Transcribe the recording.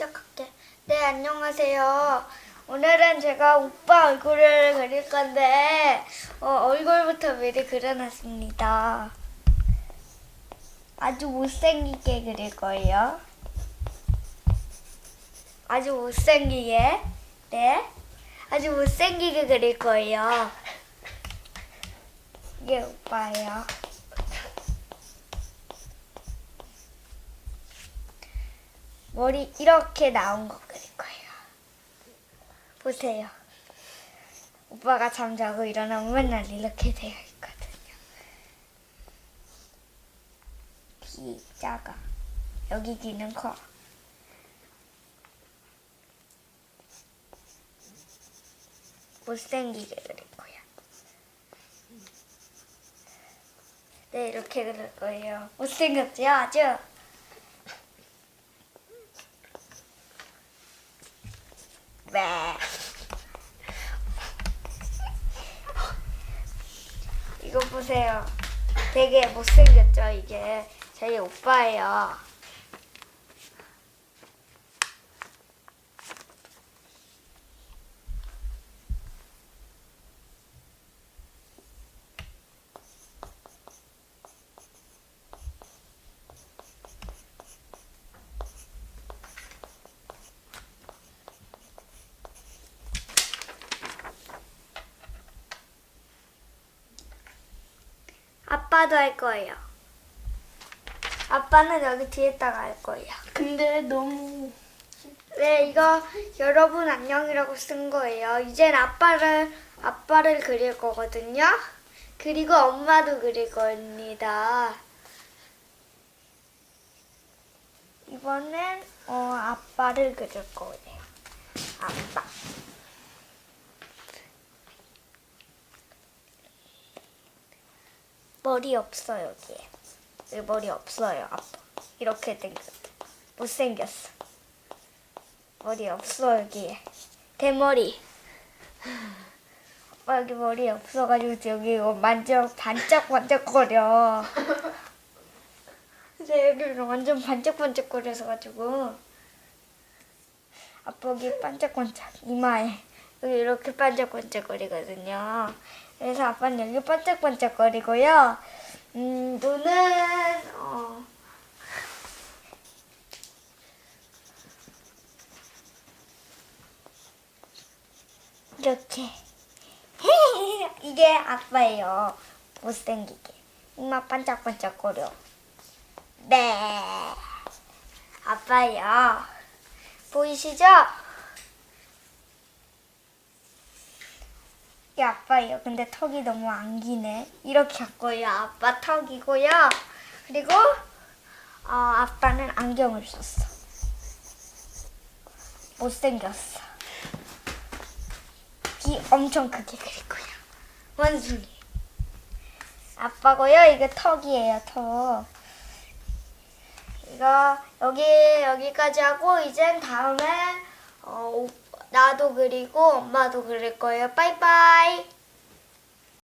시작할게. 네, 안녕하세요. 오늘은 제가 오빠 얼굴을 그릴 건데, 어, 얼굴부터 미리 그려놨습니다. 아주 못생기게 그릴 거예요. 아주 못생기게. 네. 아주 못생기게 그릴 거예요. 이게 오빠예요. 머리 이렇게 나온 거 그릴 거예요. 보세요. 오빠가 잠자고 일어나면 맨날 이렇게 되어 있거든요. 귀 작아. 여기 귀는 커. 못생기게 그릴 거야. 네, 이렇게 그릴 거예요. 못생겼죠? 아주? 네. 이거 보세요. 되게 못생겼죠, 이게. 저희 오빠예요. 아빠도 할 거예요. 아빠는 여기 뒤에다가 할 거예요. 근데 너무 네, 이거 여러분 안녕이라고 쓴 거예요. 이젠 아빠를 아빠를 그릴 거거든요. 그리고 엄마도 그릴 겁니다. 이번엔 어, 아빠를 그릴 거예요. 아빠. 머리 없어 여기에. 여기 머리 없어요, 아빠. 이렇게 생겼어. 못생겼어. 머리 없어 여기에 대머리 아빠 여기 머리 없어가지고 여기 이거 반짝반짝거려 근데 여기가 완전 반짝반짝거려서 가지고 아빠 여기 반짝반짝 이마에 여기 이렇게 반짝반짝거리거든요 그래서 아빠는 여기 반짝반짝거리고요. 음 눈은 어. 이렇게. 이게 아빠예요. 못생기게. 이마 반짝반짝거려. 네. 아빠예요. 보이시죠? 이 아빠예요 근데 턱이 너무 안 기네 이렇게 할 거예요 아빠 턱이고요 그리고 어, 아빠는 안경을 썼어 못생겼어 귀 엄청 크게 거야. 원숭이. 아빠고요. 이게 턱이에요. 턱. 이거 여기 여기까지 하고 이젠 다음에 어, 오- 나도 그리고 엄마도 그릴 거예요. 빠이빠이.